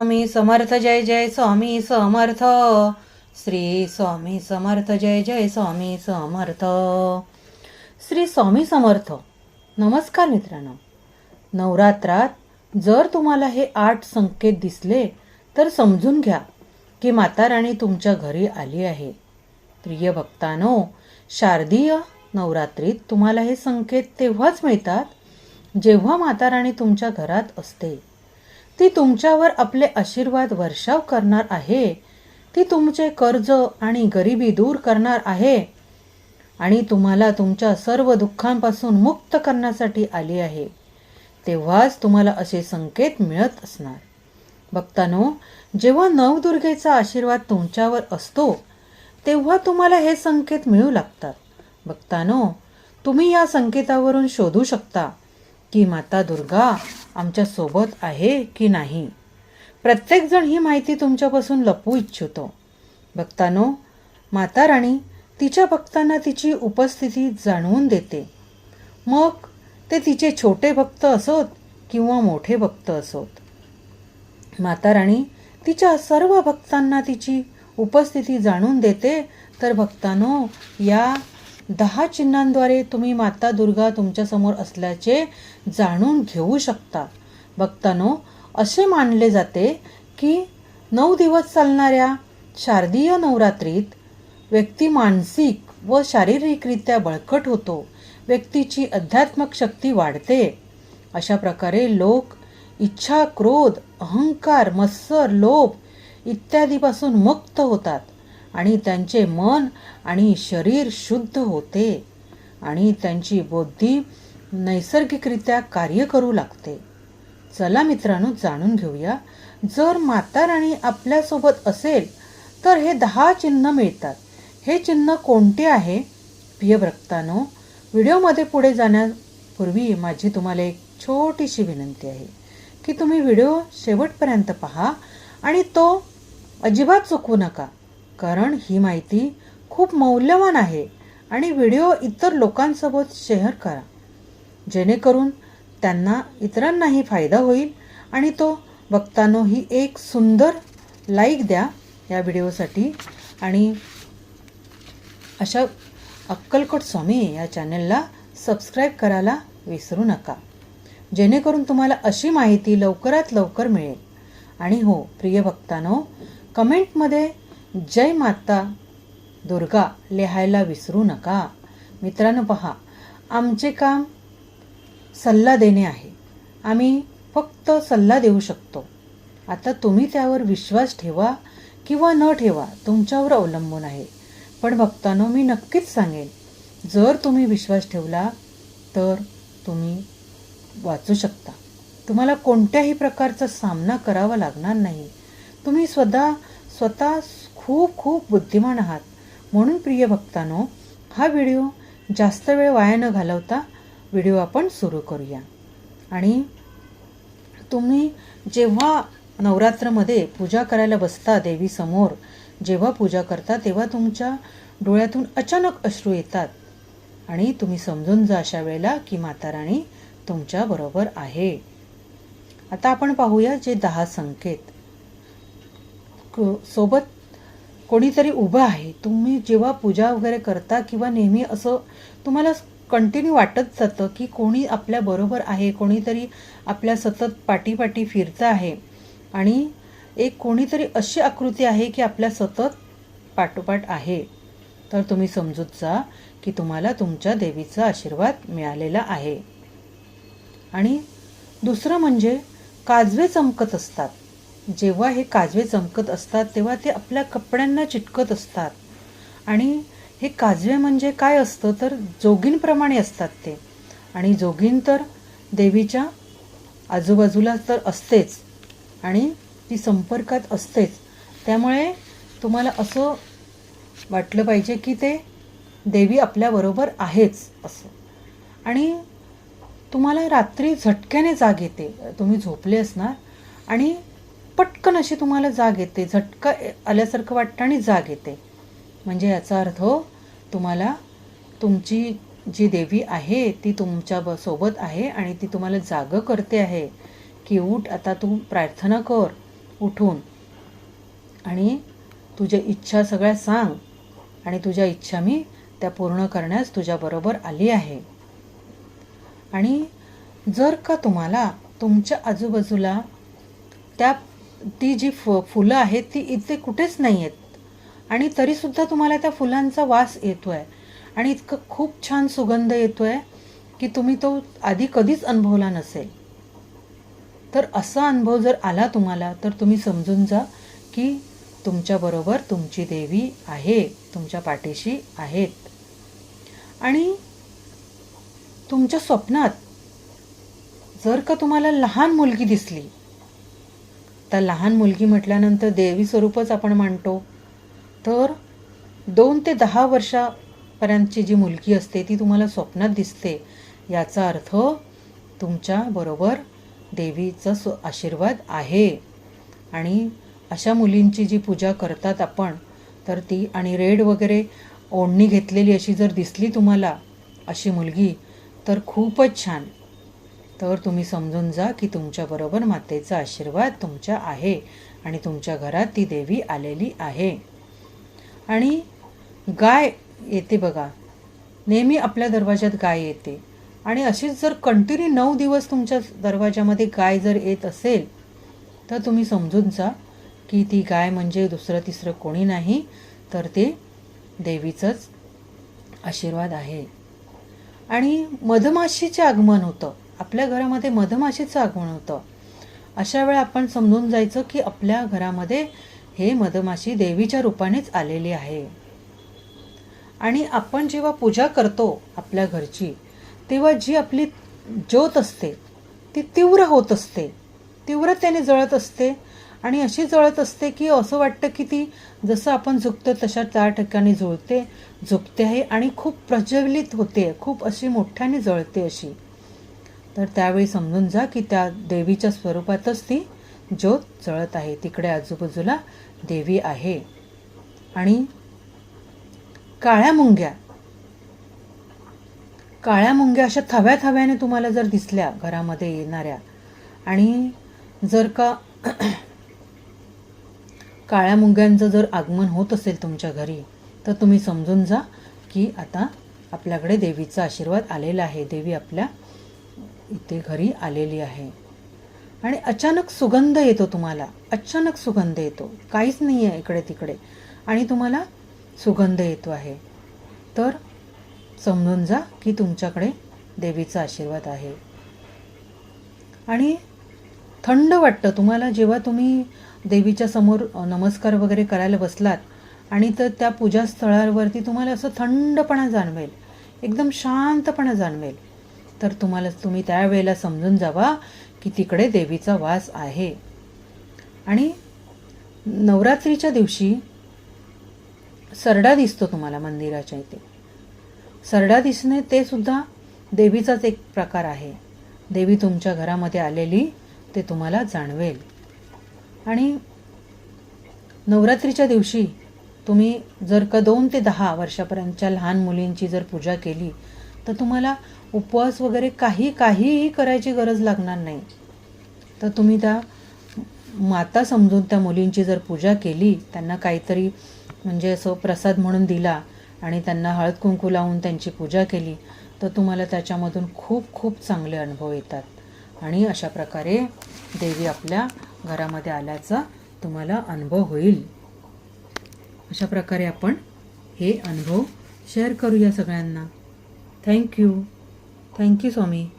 स्वामी समर्थ जय जय स्वामी समर्थ. श्री स्वामी समर्थ जय जय स्वामी समर्थ. श्री स्वामी समर्थ. नमस्कार मित्रांनो. नवरात्रात जर तुम्हाला हे आठ संकेत दिसले तर समजून घ्या की माता राणी तुमच्या घरी आली आहे. प्रिय भक्तानो शारदीय नवरात्रीत तुम्हाला हे संकेत तेव्हाच मिळतात जेव्हा माता राणी तुमच्या घरात असते. ती तुमच्यावर आपले आशीर्वाद वर्षाव करणार आहे. ती तुमचे कर्ज आणि गरिबी दूर करणार आहे. आणि तुम्हाला तुमच्या सर्व दुःखांपासून मुक्त करण्यासाठी आली आहे. तेव्हाच तुम्हाला असे संकेत मिळत असणार. भक्तानो जेव्हा नवदुर्गेचा आशीर्वाद तुमच्यावर असतो तेव्हा तुम्हाला हे संकेत मिळू लागतात. भक्तानो तुम्ही या संकेतावरून शोधू शकता की माता दुर्गा आमच्यासोबत आहे की नाही? प्रत्येकजण ही माहिती तुमच्यापासून लपवू इच्छितो. भक्तानो माता राणी तिच्या भक्तांना तिची उपस्थिती जाणवून देते. मग ते तिचे छोटे भक्त असोत किंवा मोठे भक्त असोत. माता राणी तिच्या सर्व भक्तांना तिची उपस्थिती जाणून देते. तर भक्तानो या दहा चिन्हांद्वारे तुम्ही माता दुर्गा तुमच्यासमोर असल्याचे जाणून घेऊ शकता. भक्तांनो असे मानले जाते की नऊ दिवस चालणाऱ्या शारदीय नवरात्रीत व्यक्ती मानसिक व शारीरिकरित्या बळकट होतो. व्यक्तीची अध्यात्मक शक्ती वाढते. अशा प्रकारे लोक इच्छा क्रोध अहंकार मत्सर लोभ इत्यादीपासून मुक्त होतात. आणि त्यांचे मन आणि शरीर शुद्ध होते आणि त्यांची बुद्धी नैसर्गिकरित्या कार्य करू लागते. चला मित्रांनो जाणून घेऊया. जर माता राणी आपल्यासोबत असेल तर हे दहा चिन्ह मिळतात. हे चिन्ह कोणते आहे? प्रिय भक्तानो व्हिडिओमध्ये पुढे जाण्यापूर्वी माझी तुम्हाला एक छोटीशी विनंती आहे की तुम्ही व्हिडिओ शेवटपर्यंत पहा आणि तो अजिबात चुकवू नका. कारण ही माहिती खूप मौल्यवान आहे आणि व्हिडिओ इतर लोकांसोबत शेअर करा. जेणेकरून त्यांना इतरांनाही फायदा होईल आणि तो बघतानो ही एक सुंदर लाईक द्या या व्हिडिओसाठी. आणि अशा अक्कलकोट स्वामी या चॅनलला सबस्क्राईब करायला विसरू नका. जेणेकरून तुम्हाला अशी माहिती लवकरात लवकर मिळेल. आणि हो प्रिय भक्तानो कमेंटमध्ये जय माता दुर्गा लिहायला विसरू नका. मित्रांनो पहा आमचे काम सल्ला देणे आहे. आम्ही फक्त सल्ला देऊ शकतो. आता तुम्ही त्यावर विश्वास ठेवा किंवा न ठेवा तुमच्यावर अवलंबून आहे. पण भक्तानो मी नक्कीच सांगेन जर तुम्ही विश्वास ठेवला तर तुम्ही वाचू शकता. तुम्हाला कोणत्याही प्रकारचा सामना करावा लागणार नाही. तुम्ही स्वतः स्वतः खूप खूप बुद्धिमान आहात. म्हणून प्रिय भक्तानो हा व्हिडिओ जास्त वेळ वाया न घालवता व्हिडिओ आपण सुरू करूया. आणि तुम्ही जेव्हा नवरात्रमध्ये पूजा करायला बसता देवीसमोर जेव्हा पूजा करता तेव्हा तुमच्या डोळ्यातून अचानक अश्रू येतात. आणि तुम्ही समजून जा अशा वेळेला की माता राणी तुमच्याबरोबर आहे. आता आपण पाहूया जे दहा संकेत. सोबत कोणीतरी उभं आहे. तुम्ही जेव्हा पूजा वगैरे करता किंवा नेहमी असं तुम्हाला कंटिन्यू वाटत जातं की कोणी आपल्या बरोबर आहे कोणीतरी आपल्या सतत पाठीपाठी फिरतं आहे आणि एक कोणीतरी अशी आकृती आहे की आपल्या सतत पाठोपाठ आहे. तर तुम्ही समजूत जा की तुम्हाला तुमच्या देवीचा आशीर्वाद मिळालेला आहे. आणि दुसरं म्हणजे काजवे चमकत असतात. जेव्हा हे काजवे चमकत असतात तेव्हा ते आपल्या कपड्यांना चिटकत असतात. आणि हे काजवे म्हणजे काय असतं तर जोगींप्रमाणे असतात ते. आणि जोगीन तर देवीच्या आजूबाजूला तर असतेच आणि ती संपर्कात असतेच. त्यामुळे तुम्हाला असं वाटलं पाहिजे की ते देवी आपल्याबरोबर आहेच असं. आणि तुम्हाला रात्री झटक्याने जाग येते. तुम्ही झोपले असणार आणि पटकन अशी तुम्हाला जाग येते. झटका आल्यासारखं वाटतं आणि जाग येते. म्हणजे याचा अर्थ तुम्हाला तुमची जी देवी आहे ती तुमच्या ब सोबत आहे आणि ती तुम्हाला जागं करते आहे. की उठ आता तू प्रार्थना कर उठून. आणि तुझ्या इच्छा सगळ्या सांग. आणि तुझ्या इच्छा मी त्या पूर्ण करण्यास तुझ्याबरोबर आली आहे. आणि जर का तुम्हाला तुमच्या आजूबाजूला त्या ती जी फ फुलं आहेत ती इथे कुठेच नाही आहेत आणि तरीसुद्धा तुम्हाला त्या फुलांचा वास येतो आहे आणि इतकं खूप छान सुगंध येतो आहे की तुम्ही तो आधी कधीच अनुभवला नसेल. तर असा अनुभव जर आला तुम्हाला तर तुम्ही समजून जा की तुमच्याबरोबर तुमची देवी आहे तुमच्या पाठीशी आहेत. आणि तुमच्या स्वप्नात जर का तुम्हाला लहान मुलगी दिसली तर लहान मुलगी म्हटल्यानंतर देवी स्वरूपच आपण मानतो. तर दोन ते दहा वर्षापर्यंतची जी मुलगी असते ती तुम्हाला स्वप्नात दिसते. याचा अर्थ तुमच्याबरोबर देवीचा स्व आशीर्वाद आहे. आणि अशा मुलींची जी पूजा करतात आपण तर ती आणि रेड वगैरे ओढणी घेतलेली अशी जर दिसली तुम्हाला अशी मुलगी तर खूपच छान. तर तुम्ही समजून जा की तुमच्याबरोबर मातेचा आशीर्वाद तुमच्या आहे आणि तुमच्या घरात ती देवी आलेली आहे. आणि गाय येते बघा. नेहमी आपल्या दरवाजात गाय येते. आणि अशीच जर कंटिन्यू नऊ दिवस तुमच्या दरवाजामध्ये गाय जर येत असेल तर तुम्ही समजून जा की ती गाय म्हणजे दुसरं तिसरं कोणी नाही तर ते देवीचंच आशीर्वाद आहे. आणि मधमाशीचे आगमन होतं. आपल्या घरामध्ये मधमाशीचं आगमन होतं. अशा वेळा आपण समजून जायचं की आपल्या घरामध्ये हे मधमाशी देवीच्या रूपानेच आलेली आहे. आणि आपण जेव्हा पूजा करतो आपल्या घरची तेव्हा जी आपली ज्योत असते ती तीव्र होत असते. तीव्रतेने जळत असते आणि अशी जळत असते की असं वाटतं की ती जसं आपण झुकतो तशा त्या ठिकाणी जुळते झुकते आहे आणि खूप प्रज्वलित होते खूप अशी मोठ्याने जळते अशी. तर त्यावेळी समजून जा की त्या देवीच्या स्वरूपातच ती ज्योत जळत आहे. तिकडे आजूबाजूला देवी आहे. आणि काळ्या मुंग्या. काळ्या मुंग्या अशा थव्या थव्याने तुम्हाला जर दिसल्या घरामध्ये येणाऱ्या आणि जर का काळ्या मुंग्यांचं जर आगमन होत असेल तुमच्या घरी तर तुम्ही समजून जा की आता आपल्याकडे देवीचा आशीर्वाद आलेला आहे. देवी आपल्या इथे घरी आलेली आहे. आणि अचानक सुगंध येतो तुम्हाला. अचानक सुगंध येतो. काहीच नाही आहे इकडे तिकडे. आणि तुम्हाला सुगंध येतो आहे. तर समजून जा की तुमच्याकडे देवीचा आशीर्वाद आहे. आणि थंड वाटतं. तुम्हाला जेव्हा तुम्ही देवीच्या समोर नमस्कार वगैरे करायला बसलात आणि तर त्या पूजास्थळावरती तुम्हाला असं थंडपणा जाणवेल. एकदम शांतपणा जाणवेल. तर तुम्हाला तुम्ही त्यावेळेला समजून जावा की तिकडे देवीचा वास आहे. आणि नवरात्रीच्या दिवशी सरडा दिसतो तुम्हाला मंदिराच्या इथे. सरडा दिसणे ते सुद्धा देवीचाच एक प्रकार आहे. देवी तुमच्या घरामध्ये आलेली ते तुम्हाला जाणवेल. आणि नवरात्रीच्या दिवशी तुम्ही जर का दोन ते दहा वर्षापर्यंतच्या लहान मुलींची जर पूजा केली तर तुम्हाला उपवास वगैरे काही काहीही करायची गरज लागणार नाही. तर तुम्ही त्या माता समजून त्या मुलींची जर पूजा केली त्यांना काहीतरी म्हणजे असं प्रसाद म्हणून दिला आणि त्यांना हळद कुंकू लावून त्यांची पूजा केली तर तुम्हाला त्याच्यामधून खूप खूप चांगले अनुभव येतात. आणि अशा प्रकारे देवी आपल्या घरामध्ये आल्याचा तुम्हाला अनुभव होईल. अशा प्रकारे आपण हे अनुभव शेअर करूया सगळ्यांना. Thank you. Thank you, Swami.